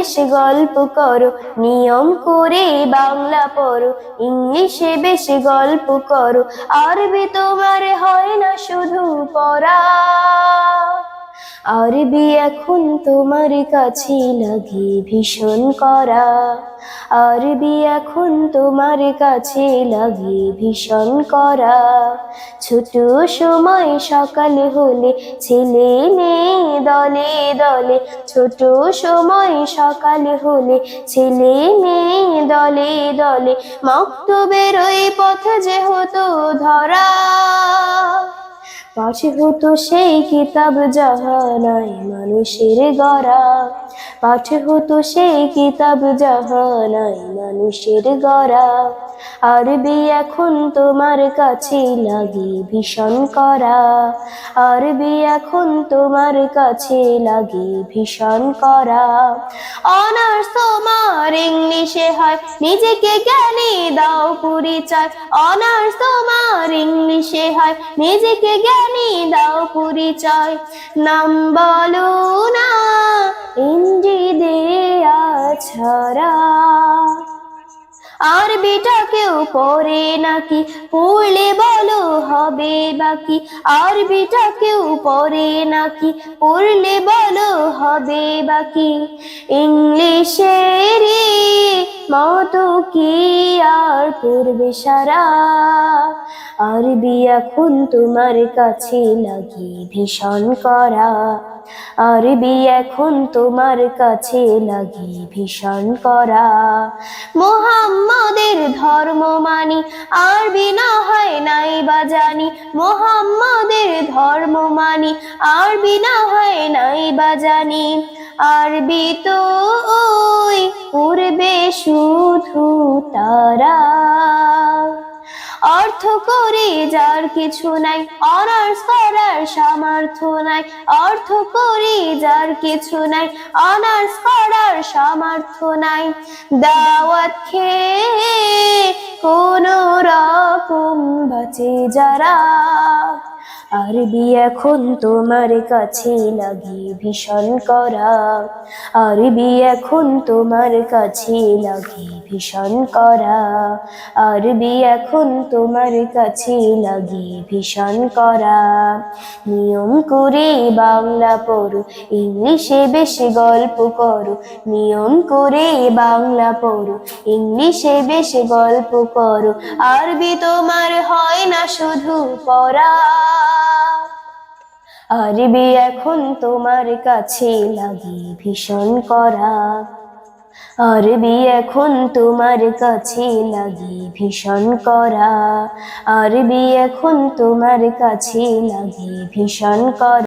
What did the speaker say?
বেশি গল্প করো, নিয়ম করে বাংলা পড়ো, ইংলিশে বেশি গল্প করো, আরবি তোমার হয় না শুধু পড়া। আরবি এখন তোমার কাছে লাগে ভীষণ করা। আরবি এখন তোমার কাছে লাগে ভীষণ করা। ছোট সময় সকাল হলে ছেলে মেয়ে দলে দলে, ছোট সময় সকাল হলে ছেলে মেয়ে দলে দলে, মক্তবের ওই পথ যে হতো ধরা। পাশে হতো সেই কিতাব জাহানায় মানুষের গড়া। পাঠে হতো সেই কিতাব জাহানায় মানুষের গড়া। আরবি এখন তোমার কাছে লাগে ভীষণ করা আরবি এখন তোমার কাছে লাগে ভীষণ করা অনার্স তোমার ইংলিশে হয়, নিজেকে জ্ঞানী দাও পরিচয়। অনার্স তোমার ইংলিশে হয়, নিজেকে জ্ঞানী দাও পরিচয়। নাম বলো না ইন্দি দেয়া ছাড়া আরবিটা কেউ পড়ে নাকি? পড়লে বলো হবে বাকি। আরবিটা কেউ পড়ে নাকি? পড়লে বলো হবে বাকি। ইংলিশের মতো কি আর পড়বে সারা? আরবি এখন তোমার কাছে লাগে, ভীষণ করা। আরবি এখন তোমার কাছে লাগে ভীষণ করা। মোহাম্মদের ধর্ম মানি, আরবি না হয় নাই বা জানি। মোহাম্মদের ধর্ম মানি, আরবি না হয় নাই বা জানি। আরবি তো পূর্বে শুধু তারা। অর্থ করে যার কিছু নাই, অনার্স করার সামর্থ্য নাই। অর্থ করে যার কিছু নাই, অনার্স করার সামর্থ্য নাই। দাওয়াত খেয়ে কোন রকম বাঁচে যারা আরবি এখন তোমার কাছে লাগে ভীষণ করা। আরবি এখন তোমার কাছে লাগে ভীষণ করা। আরবি এখন তোমার কাছে লাগে ভীষণ করা। নিয়ম করে বাংলা পড়ো, ইংলিশে বেশি গল্প করো। নিয়ম করে বাংলা পড়ো, ইংলিশে বেশি গল্প করো। আরবি তোমার হয় না শুধু পড়া। আরবি এখন তোমার কাছে লাগে ভীষণ করা। আরবি এখন তোমার কাছে লাগে ভীষণ করা। আরবি এখন তোমার কাছে লাগে ভীষণ করা।